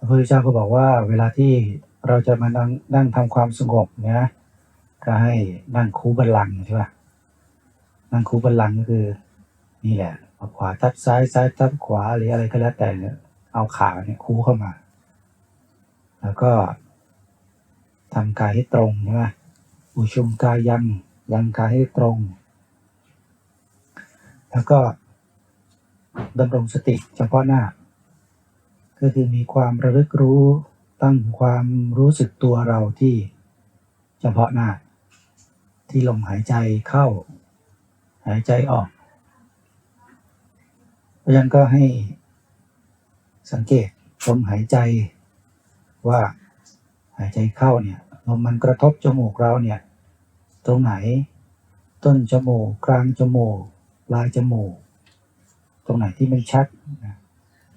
พระพุทธเจ้าก็บอกว่าเวลาที่เราจะมานั่งนั่งทำความสงบนะก็ให้นั่งคูบัลลังใช่ปะนั่งคูบัลลังก์ก็คือ นี่แหละเอาขวาทับซ้ายซ้ายทับขวาหรืออะไรก็แล้วแต่เนี่ยเอาขาเนี่ยคูเข้ามา แล้วก็ทำกายให้ตรงใช่ไหมอุชุมกายยังยังกายให้ตรง แล้วก็ดำรงสติเฉพาะหน้า ก็คือมีความระลึกรู้ตั้งความรู้สึกตัวเราที่เฉพาะหน้า ที่ลมหายใจเข้า หายใจออก เพราะฉะนั้นก็ให้สังเกตลมหายใจว่าหายใจเข้าเนี่ยลมมันกระทบจมูกเราเนี่ยตรงไหน ต้นจมูกกลางจมูกปลายจมูก ตรงไหนที่มันชัด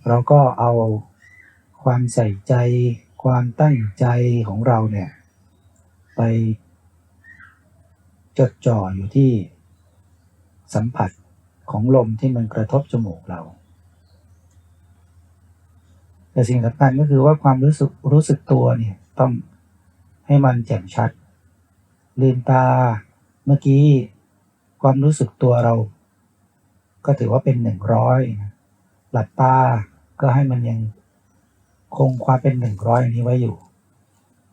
เราก็เอา ความใส่ใจ ความตั้งใจของเราเนี่ย ไปจดจ่ออยู่ที่สัมผัสของลมที่มันกระทบจมูกเรา แต่สิ่งสำคัญก็คือว่าความรู้สึกรู้สึกตัวเนี่ยต้องให้มันแจ่มชัด ลืมตาเมื่อกี้ความรู้สึกตัวเรา ก็ถือว่าเป็นหนึ่งร้อยหลับตาก็ให้มันยัง คงความเป็นหนึ่งร้อยนี้ไว้อยู่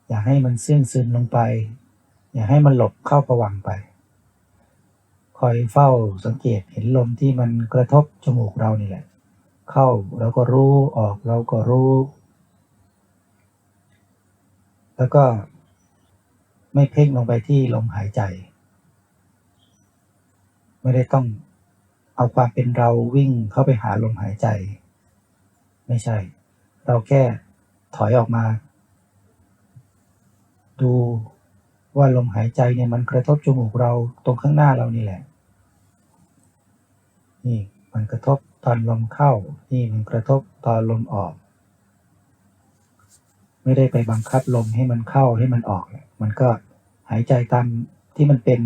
อย่าให้มันเสื่องซึมลงไป อย่าให้มันหลบเข้าประวังไป คอยเฝ้าสังเกตเห็นลมที่มันกระทบจมูกเรานี่แหละ เข้าเราก็รู้ออกเราก็รู้ แล้วก็ไม่เพ่งลงไปที่ลมหายใจ ไม่ได้ต้องเอาความเป็นเราวิ่งเข้าไปหาลมหายใจ ไม่ใช่ เราแค่ถอยออกมา ดูว่าลมหายใจเนี่ยมันกระทบจมูกเราตรงข้างหน้าเรานี่แหละ นี่มันกระทบตอนลมเข้า นี่มันกระทบตอนลมออก ไม่ได้ไปบังคับลมให้มันเข้าให้มันออก มันก็หายใจตามที่มันเป็น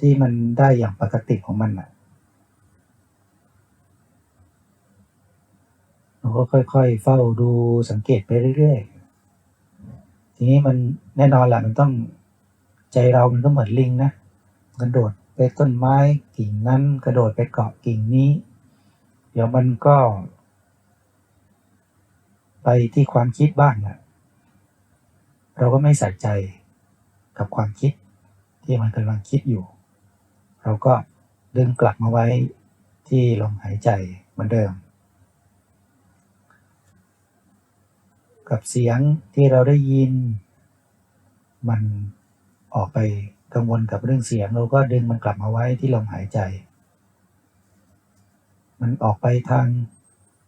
ที่มันได้อย่างปกติของมันอะ เราก็ค่อย ๆ เฝ้าดูสังเกตไปเรื่อยๆ ทีนี้มันแน่นอนแหละมันต้องใจเรามันก็เหมือนลิงนะกระโดดไปต้นไม้กิ่งนั้นกระโดดไปเกาะกิ่งนี้ เดี๋ยวมันก็ ไปที่ความคิดบ้างแหละเราก็ไม่ใส่ใจกับความคิดที่มันกำลังคิดอยู่ เราก็ดึงกลับมาไว้ที่ลมหายใจเหมือนเดิม กับเสียงที่เราได้ยิน มันออกไปกังวลกับเรื่องเสียง เราก็ดึงมันกลับมาไว้ที่ลมหายใจ มันออกไปทาง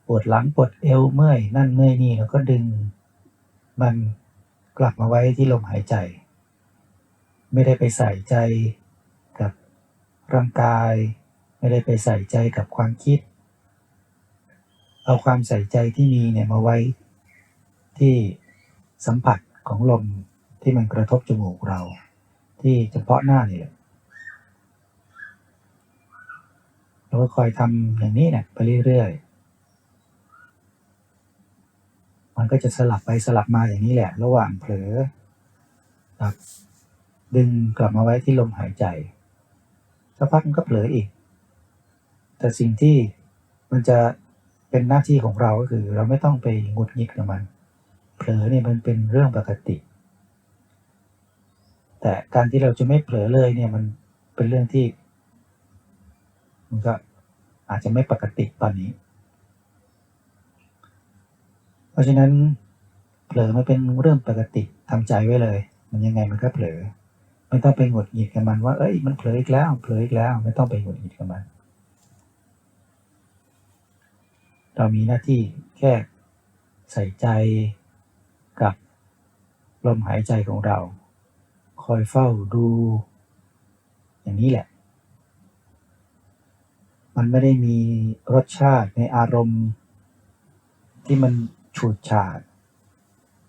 ปวดหลังปวดเอวเมื่อยนั่นเมื่อยนี่เราก็ดึง มันกลับมาไว้ที่ลมหายใจ ไม่ได้ไปใส่ใจกับร่างกาย ไม่ได้ไปใส่ใจกับความคิด เอาความใส่ใจที่มีเนี่ยมาไว้ ที่สัมผัสของลมที่มันกระทบจมูกเรา ที่เฉพาะหน้านี่แหละเราก็คอยทำอย่างนี้เนี่ยไปเรื่อยๆ มันก็จะสลับไปสลับมาอย่างนี้แหละ ระหว่างเผลอครับดึงกลับมาไว้ที่ลมหายใจสักพักมันก็เผลออีก แต่สิ่งที่มันจะเป็นหน้าที่ของเราก็คือ เราไม่ต้องไปงุดหงิดกับมัน ผลอเนี่ยมันเป็นเรื่องปกติ แต่การที่เราจะไม่เผลอเลยเนี่ยมันเป็นเรื่องที่มันก็อาจจะไม่ปกติตอนนี้ เพราะฉะนั้นเผลอมันเป็นเรื่องปกติทำใจไว้เลย มันยังไงมันก็เผลอไม่ต้องไปหงุดหงิดกับมันว่า เอ้ยมันเผลออีกแล้วเผลออีกแล้ว ไม่ต้องไปหงุดหงิดกับมัน เรามีหน้าที่แค่ใส่ใจ กับลมหายใจของเรา คอยเฝ้าดู อย่างนี้แหละ มันไม่ได้มีรสชาติในอารมณ์ ที่มันฉูดฉาด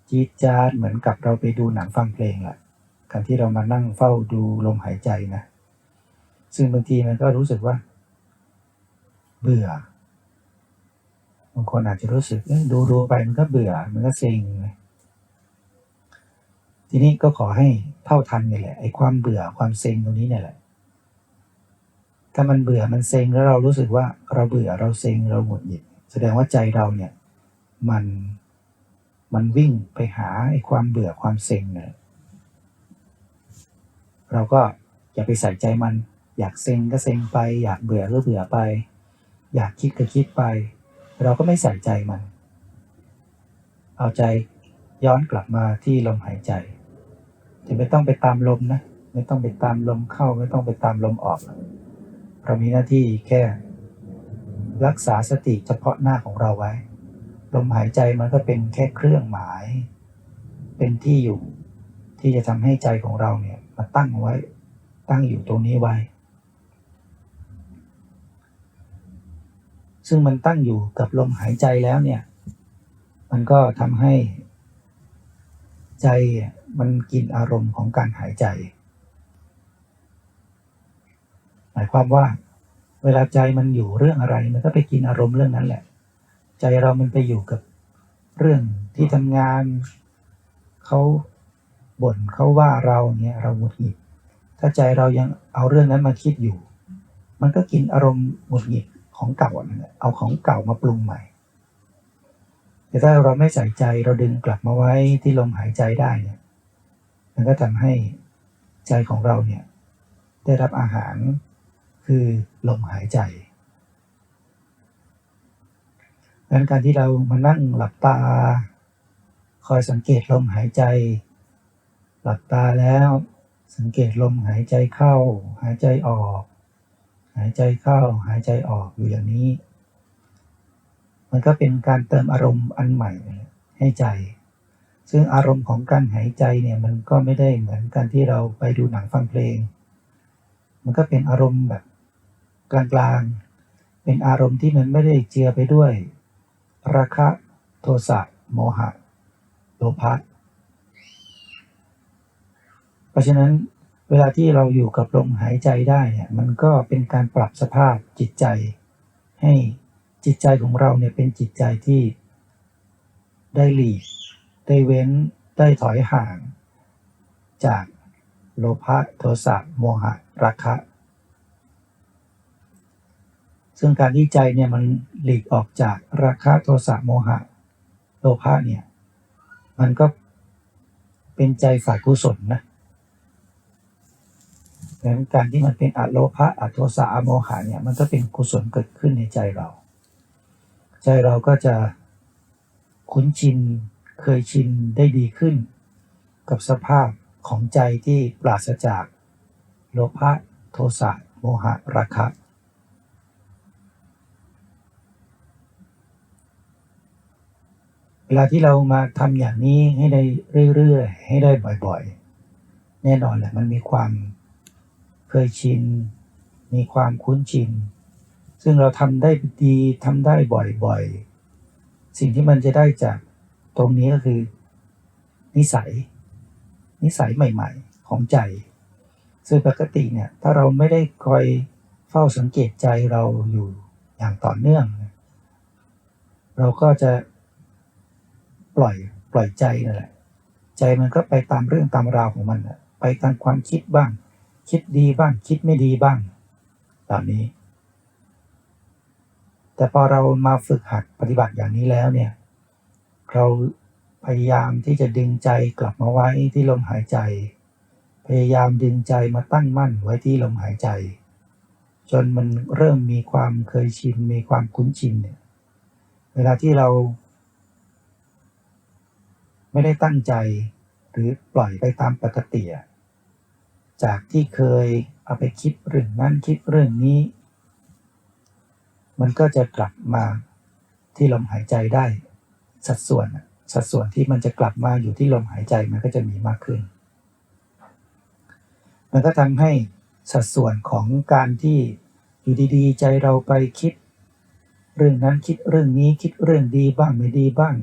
จี๊ดจ๊าดเหมือนกับเราไปดูหนังฟังเพลงแหละการที่เรามานั่งเฝ้าดูลมหายใจนะ ซึ่งบางทีมันก็รู้สึกว่า เบื่อบางคนอาจจะรู้สึกเอ๊ะดูดูไปมันก็เบื่อ มันก็เซ็ง ทีนี้ก็ขอให้เท่าทันนี่แหละไอ้ความเบื่อความเซ็งตรงนี้เนี่ยแหละ ถ้ามันเบื่อมันเซ็งแล้วเรารู้สึกว่าเราเบื่อเราเซ็งเราหงุดหงิด แสดงว่าใจเราเนี่ยมันมันวิ่งไปหาไอ้ความเบื่อความเซ็งเนี่ยเราก็อย่าไปใส่ใจมัน อยากเซ็งก็เซ็งไป อยากเบื่อก็เบื่อไป อยากคิดก็คิดไป เราก็ไม่ใส่ใจมัน เอาใจย้อนกลับมาที่ลมหายใจ จะไม่ต้องไปตามลมนะ ไม่ต้องไปตามลมเข้า ไม่ต้องไปตามลมออก เรามีหน้าที่แค่ รักษาสติเฉพาะหน้าของเราไว้ ลมหายใจมันก็เป็นแค่เครื่องหมาย เป็นที่อยู่ที่จะทำให้ใจของเราเนี่ยมาตั้งไว้ ตั้งอยู่ตรงนี้ไว้ ซึ่งมันตั้งอยู่กับลมหายใจแล้วเนี่ย มันก็ทำให้ใจ มันกินอารมณ์ของการหายใจ หมายความว่า เวลาใจมันอยู่เรื่องอะไร มันก็ไปกินอารมณ์เรื่องนั้นแหละ ใจเรามันไปอยู่กับเรื่องที่ทำงานเขาบ่นเขาว่าเราเนี่ยเราหงุดหงิด ถ้าใจเรายังเอาเรื่องนั้นมาคิดอยู่ มันก็กินอารมณ์หงุดหงิดของเก่าเอาของเก่ามาปรุงใหม่ แต่ถ้าเราไม่ใส่ใจเราดึงกลับมาไว้ที่ลมหายใจได้เนี่ย มันก็ทำให้ใจของเราเนี่ยได้รับอาหารคือลมหายใจดังนั้นการที่เรามานั่งหลับตา คอยสังเกตลมหายใจ หลับตาแล้วสังเกตลมหายใจเข้า หายใจออก หายใจเข้า หายใจออกอยู่อย่างนี้ มันก็เป็นการเติมอารมณ์อันใหม่ให้ใจ ซึ่งอารมณ์ของการหายใจเนี่ยมันก็ไม่ได้เหมือนกันที่เราไปดูหนังฟังเพลง มันก็เป็นอารมณ์แบบกลางๆ เป็นอารมณ์ที่มันไม่ได้เจือไปด้วย ราคะโทสะโมหะโลภะเพราะฉะนั้นเวลาที่เราอยู่กับลมหายใจได้เนี่ยมันก็เป็นการปรับสภาพจิตใจ ให้จิตใจของเราเนี่ยเป็นจิตใจที่ได้หลีก ได้เว้นได้ถอยห่าง จากโลภะโทสะโมหะราคะ ซึ่งการที่ใจเนี่ยมันหลีกออกจากราคะโทสะโมหะ โลภะเนี่ยมันก็เป็นใจฝ่ายกุศลนะดังนั้นการที่มันเป็นอโลภะอโทสะอโมหะเนี่ยมันก็เป็นกุศลเกิดขึ้นในใจเรา ใจเราก็จะคุ้นชิน เคยชินได้ดีขึ้น กับสภาพของใจที่ปราศจาก โลภะโทสะโมหะราคะ เวลาที่เรามาทำอย่างนี้ให้ได้เรื่อยๆ ให้ได้บ่อยๆ แน่นอนแหละมันมีความเคยชิน มีความคุ้นชิน ซึ่งเราทำได้ดีทำได้บ่อยๆ สิ่งที่มันจะได้จาก ตรงนี้ก็คือ นิสัย นิสัยใหม่ ๆ ของใจ ซึ่งปกติเนี่ย ถ้าเราไม่ได้คอยเฝ้าสังเกตใจเราอยู่อย่างต่อเนื่อง เราก็จะปล่อยปล่อยใจนั่นแหละ ใจมันก็ไปตามเรื่องตามราวของมันไปตามความคิดบ้าง คิดดีบ้าง คิดไม่ดีบ้างเหล่านี้ แต่พอเรามาฝึกหัดปฏิบัติอย่างนี้แล้วเนี่ย เราพยายามที่จะดึงใจกลับมาไว้ที่ลมหายใจ พยายามดึงใจมาตั้งมั่นไว้ที่ลมหายใจ จนมันเริ่มมีความเคยชินมีความคุ้นชินเนี่ยเวลาที่เรา ไม่ได้ตั้งใจหรือปล่อยไปตามปกติจากที่เคยเอาไปคิดเรื่องนั้นคิดเรื่องนี้ มันก็จะกลับมาที่ลมหายใจได้ สัดส่วนสัดส่วนที่มันจะกลับมาอยู่ที่ลมหายใจมันก็จะมีมากขึ้น มันก็ทำให้สัดส่วนของการที่อยู่ดีๆ ใจเราไปคิด เรื่องนั้นคิดเรื่องนี้คิดเรื่องดีบ้างไม่ดีบ้าง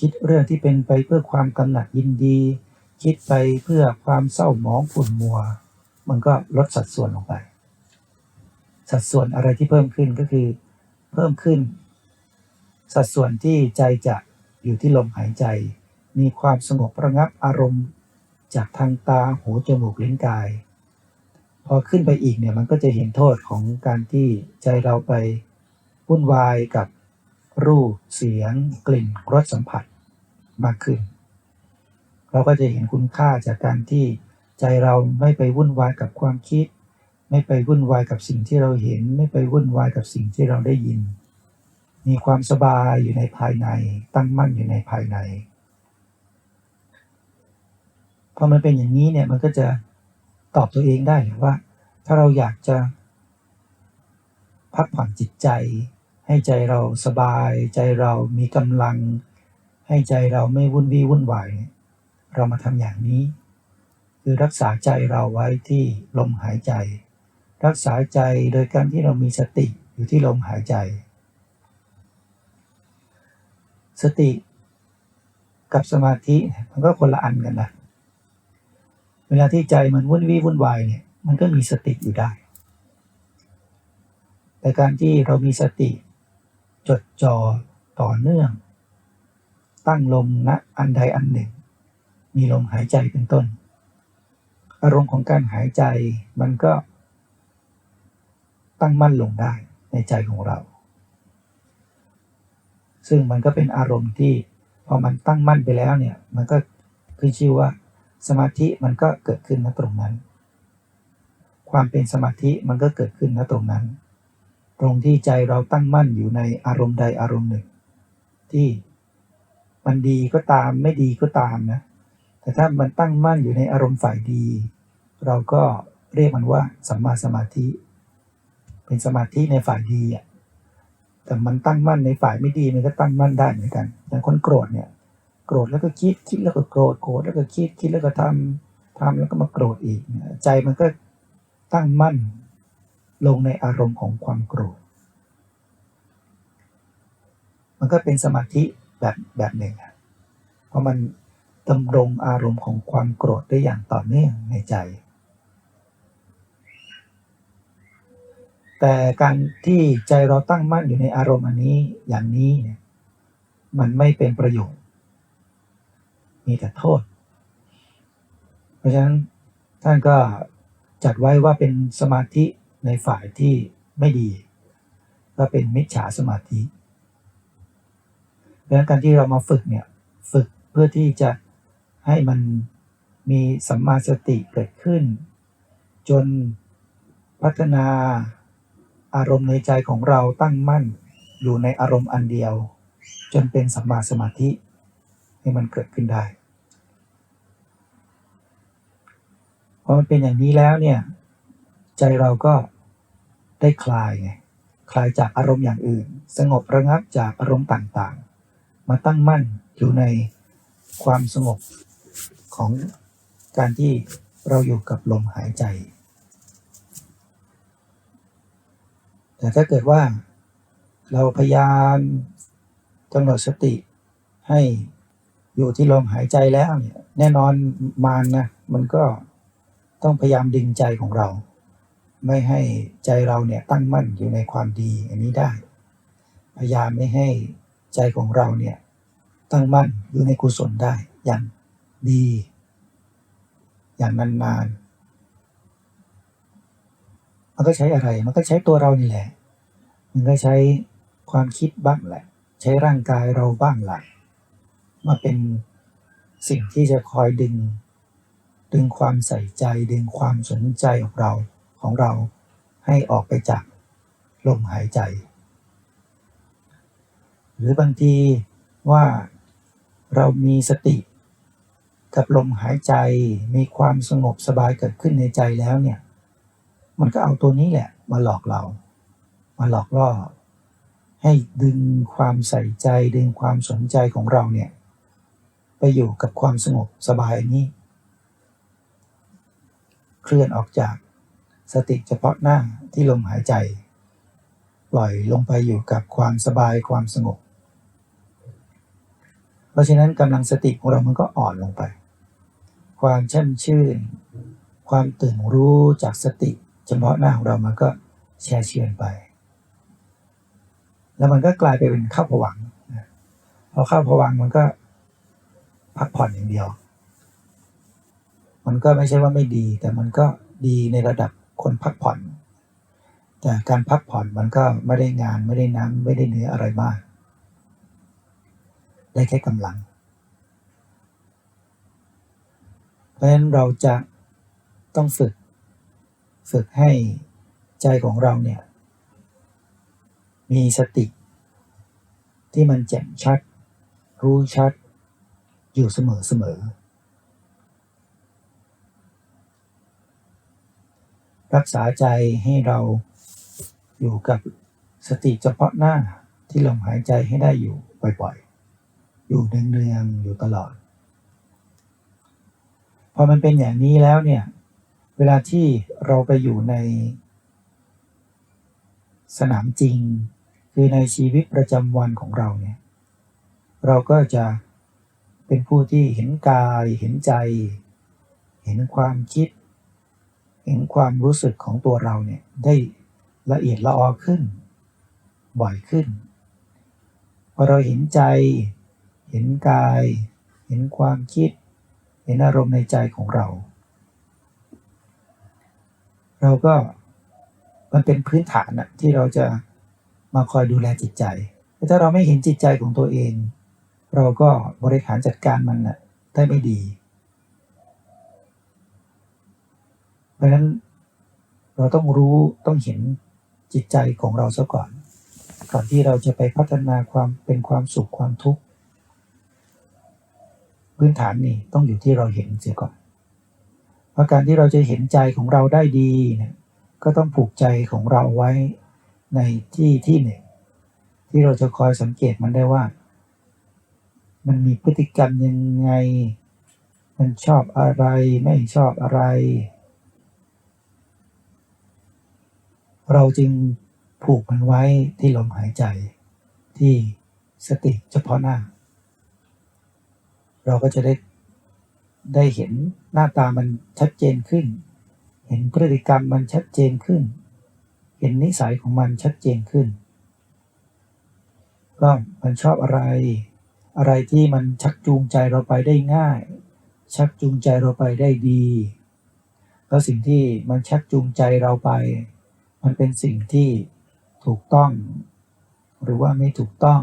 คิดเรื่องที่เป็นไปเพื่อความกำหนัดยินดี คิดไปเพื่อความเศร้าหมองขุ่นมัว มันก็ลดสัดส่วนลงไป สัดส่วนอะไรที่เพิ่มขึ้นก็คือ เพิ่มขึ้น สัดส่วนที่ใจจะ อยู่ที่ลมหายใจ มีความสงบระงับอารมณ์ จากทางตาหูจมูกลิ้นกาย พอขึ้นไปอีกเนี่ยมันก็จะเห็นโทษของการที่ใจเราไปวุ่นวายกับรูปเสียง กลิ่นรสสัมผัสมากขึ้น เราก็จะเห็นคุณค่าจากการที่ใจเราไม่ไปวุ่นวายกับความคิด ไม่ไปวุ่นวายกับสิ่งที่เราเห็น ไม่ไปวุ่นวายกับสิ่งที่เราได้ยิน มีความสบายอยู่ในภายใน ตั้งมั่นอยู่ในภายในพอมันเป็นอย่างนี้เนี่ยมันก็จะตอบตัวเองได้ว่า ถ้าเราอยากจะ พักผ่อนจิตใจ ให้ใจเราสบาย ใจเรามีกำลัง ให้ใจเราไม่วุ่นวี่วุ่นวายเนี่ยเรามาทำอย่างนี้ คือรักษาใจเราไว้ที่ลมหายใจ รักษาใจโดยการที่เรามีสติอยู่ที่ลมหายใจ สติกับสมาธิมันก็คนละอันกันนะเวลาที่ใจมันวุ่นวี่วุ่นวายเนี่ยมันก็มีสติอยู่ได้ แต่การที่เรามีสติ จดจ่อต่อเนื่อง ตั้งลมณอันใดอันหนึ่ง มีลมหายใจเป็นต้น อารมณ์ของการหายใจมันก็ตั้งมั่นลงได้ในใจของเรา ซึ่งมันก็เป็นอารมณ์ที่พอมันตั้งมั่นไปแล้วเนี่ย มันก็ขึ้นชื่อว่าสมาธิมันก็เกิดขึ้นณตรงนั้น ความเป็นสมาธิมันก็เกิดขึ้นณตรงนั้น ตรงที่ใจเราตั้งมั่นอยู่ในอารมณ์ใดอารมณ์หนึ่ง ที่มันดีก็ตามไม่ดีก็ตามนะ แต่ถ้ามันตั้งมั่นอยู่ในอารมณ์ฝ่ายดี เราก็เรียกมันว่าสัมมาสมาธิ เป็นสมาธิในฝ่ายดีอะ แต่มันตั้งมั่นในฝ่ายไม่ดีมันก็ตั้งมั่นได้เหมือนกันอย่างคนโกรธเนี่ยโกรธแล้วก็คิดคิดแล้วก็โกรธโกรธแล้วก็คิดคิดแล้วก็ทำทำแล้วก็มาโกรธอีก ใจมันก็ตั้งมั่นลงในอารมณ์ของความโกรธ มันก็เป็นสมาธิแบบแบบหนึ่งเพราะมันดำรงอารมณ์ของความโกรธได้อย่างต่อเนื่องในใจ แต่การที่ใจเราตั้งมั่นอยู่ในอารมณ์อันนี้อย่างนี้เนี่ยมันไม่เป็นประโยชน์ มีแต่โทษ เพราะฉะนั้นท่านก็จัดไว้ว่าเป็นสมาธิในฝ่ายที่ไม่ดี ก็เป็นมิจฉาสมาธิเพราะฉะนั้นการที่เรามาฝึกเนี่ยฝึกเพื่อที่จะให้มันมีสัมมาสติเกิดขึ้น จนพัฒนา อารมณ์ในใจของเราตั้งมั่นอยู่ในอารมณ์อันเดียว จนเป็นสัมมาสมาธิให้มันเกิดขึ้นได้พอมันเป็นอย่างนี้แล้วเนี่ยใจเราก็ได้คลายไงคลายจากอารมณ์อย่างอื่น สงบระงับจากอารมณ์ต่างๆ มาตั้งมั่นอยู่ในความสงบของการที่เราอยู่กับลมหายใจ แต่ถ้าเกิดว่าเราพยายามกำหนดสติให้อยู่ที่ลมหายใจแล้วเนี่ยแน่นอนมานนะมันก็ต้องพยายามดึงใจของเรา ไม่ให้ใจเราเนี่ยตั้งมั่นอยู่ในความดีอันนี้ได้ พยายามไม่ให้ใจของเราเนี่ยตั้งมั่นอยู่ในกุศลได้อย่างดี อย่างนานๆ มันก็ใช้อะไร มันก็ใช้ตัวเรานี่แหละ มันก็ใช้ความคิดบ้างแหละ ใช้ร่างกายเราบ้างหละมาเป็นสิ่งที่จะคอยดึง ดึงความใส่ใจ ดึงความสนใจของเราของเราให้ออกไปจากลมหายใจ หรือบางทีว่าเรามีสติกับลมหายใจมีความสงบสบายเกิดขึ้นในใจแล้วเนี่ย มันก็เอาตัวนี้แหละ มาหลอกเรา มาหลอกล่อ ให้ดึงความใส่ใจดึงความสนใจของเราเนี่ย ไปอยู่กับความสงบสบายนี้ เคลื่อนออกจากสติเฉพาะหน้าที่ลมหายใจ ปล่อยลงไปอยู่กับความสบายความสงบ เพราะฉะนั้นกำลังสติของเรามันก็อ่อนลงไป ความแช่มชื่น ความตื่นรู้จากสติ เฉพาะหน้าของเรามันก็แช่เชือนไป แล้วมันก็กลายไปเป็นข้าวผวังพอข้าวผวังมันก็พักผ่อนอย่างเดียว มันก็ไม่ใช่ว่าไม่ดี แต่มันก็ดีในระดับคนพักผ่อน แต่การพักผ่อนมันก็ไม่ได้งานไม่ได้น้ำไม่ได้เนื้ออะไรมาก ได้แค่กำลัง เพราะฉะนั้นเราจะต้องฝึก ฝึกให้ใจของเราเนี่ย มีสติ ที่มันแจ่มชัด รู้ชัด อยู่เสมอเสมอ รักษาใจให้เราอยู่กับสติเฉพาะหน้าที่ลมหายใจให้ได้อยู่บ่อยๆ อยู่เนืองๆอยู่ตลอด พอมันเป็นอย่างนี้แล้วเนี่ย เวลาที่เราไปอยู่ในสนามจริง คือในชีวิตประจำวันของเราเนี่ย เราก็จะเป็นผู้ที่เห็นกายเห็นใจ เห็นความคิด เห็นความรู้สึกของตัวเราเนี่ยได้ละเอียดละออขึ้น บ่อยขึ้นพอเราเห็นใจ เห็นกาย เห็นความคิด เห็นอารมณ์ในใจของเรา เราก็มันเป็นพื้นฐานอะที่เราจะมาคอยดูแลจิตใจแต่ถ้าเราไม่เห็นจิตใจของตัวเอง เราก็บริหารจัดการมันนะได้ไม่ดี เพราะฉะนั้นเราต้องรู้ต้องเห็นจิตใจของเราซะก่อน ก่อนที่เราจะไปพัฒนาความเป็นความสุขความทุกข์พื้นฐานนี่ต้องอยู่ที่เราเห็นเสียก่อน เพราะการที่เราจะเห็นใจของเราได้ดีเนี่ยก็ต้องผูกใจของเราไว้ในที่ที่หนึ่ง ที่เราจะคอยสังเกตมันได้ว่า มันมีพฤติกรรมยังไง มันชอบอะไรไม่ชอบอะไร เราจึงผูกมันไว้ที่ลมหายใจ ที่สติเฉพาะหน้า เราก็จะได้ ได้เห็นหน้าตามันชัดเจนขึ้น เห็นพฤติกรรมมันชัดเจนขึ้น เห็นนิสัยของมันชัดเจนขึ้น ก็มันชอบอะไร อะไรที่มันชักจูงใจเราไปได้ง่าย ชักจูงใจเราไปได้ดี แล้วสิ่งที่มันชักจูงใจเราไป มันเป็นสิ่งที่ถูกต้อง หรือว่าไม่ถูกต้อง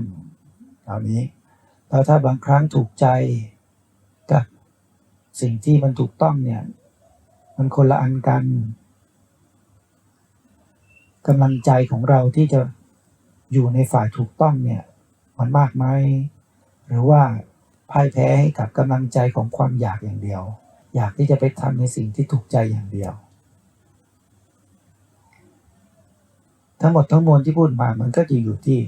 เหล่านี้แล้วถ้าบางครั้งถูกใจ สิ่งที่มันถูกต้องเนี่ย มันคนละอันกันกำลังใจของเราที่จะอยู่ในฝ่ายถูกต้องเนี่ย มันมากไหมหรือว่าพ่ายแพ้ให้กับกำลังใจของความอยากอย่างเดียว อยากที่จะไปทำในสิ่งที่ถูกใจอย่างเดียว ทั้งหมดทั้งมวลที่พูดมามันก็จะอยู่ที่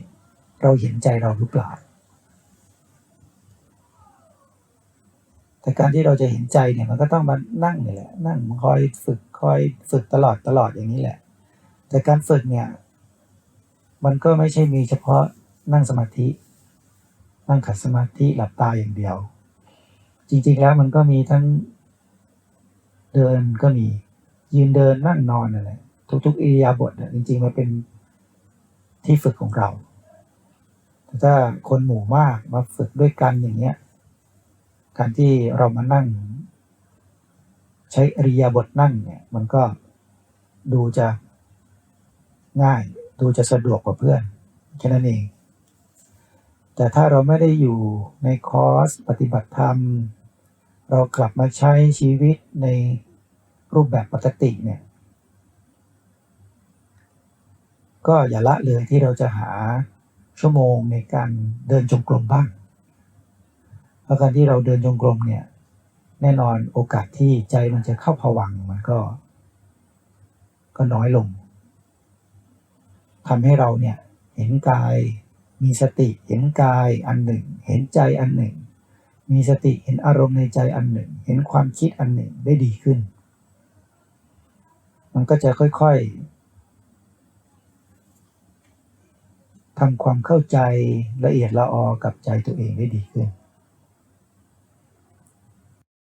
เราเห็นใจเราหรือเปล่า แต่การที่เราจะเห็นใจเนี่ยมันก็ต้องมานั่งนี่แหละนั่งคอยฝึกคอยฝึกตลอดตลอดอย่างนี้แหละ แต่การฝึกเนี่ย มันก็ไม่ใช่มีเฉพาะนั่งสมาธิ นั่งขัดสมาธิหลับตาอย่างเดียว จริงๆแล้วมันก็มีทั้งเดินก็มียืนเดินนั่งนอนอะไรทุกๆอิริยาบถเนี่ยจริงๆมันเป็นที่ฝึกของเราถ้าคนหมู่มากมาฝึกด้วยกันอย่างเงี้ย การที่เรามานั่ง ใช้อริยาบทนั่งเนี่ยมันก็ดูจะง่ายดูจะสะดวกกว่าเพื่อนแค่นั้นเอง แต่ถ้าเราไม่ได้อยู่ในคอร์สปฏิบัติธรรม เรากลับมาใช้ชีวิตในรูปแบบปกติเนี่ยก็อย่าละเลยที่เราจะหาชั่วโมงในการเดินจงกรมบ้าง เพราะการที่เราเดินจงกรมเนี่ย แน่นอนโอกาสที่ใจมันจะเข้าผวังมันก็ ก็น้อยลงทำให้เราเนี่ยเห็นกายมีสติเห็นกายอันหนึ่ง เห็นใจอันหนึ่ง มีสติเห็นอารมณ์ในใจอันหนึ่ง เห็นความคิดอันหนึ่งได้ดีขึ้น มันก็จะค่อยๆทำความเข้าใจละเอียดละออกับใจตัวเองได้ดีขึ้น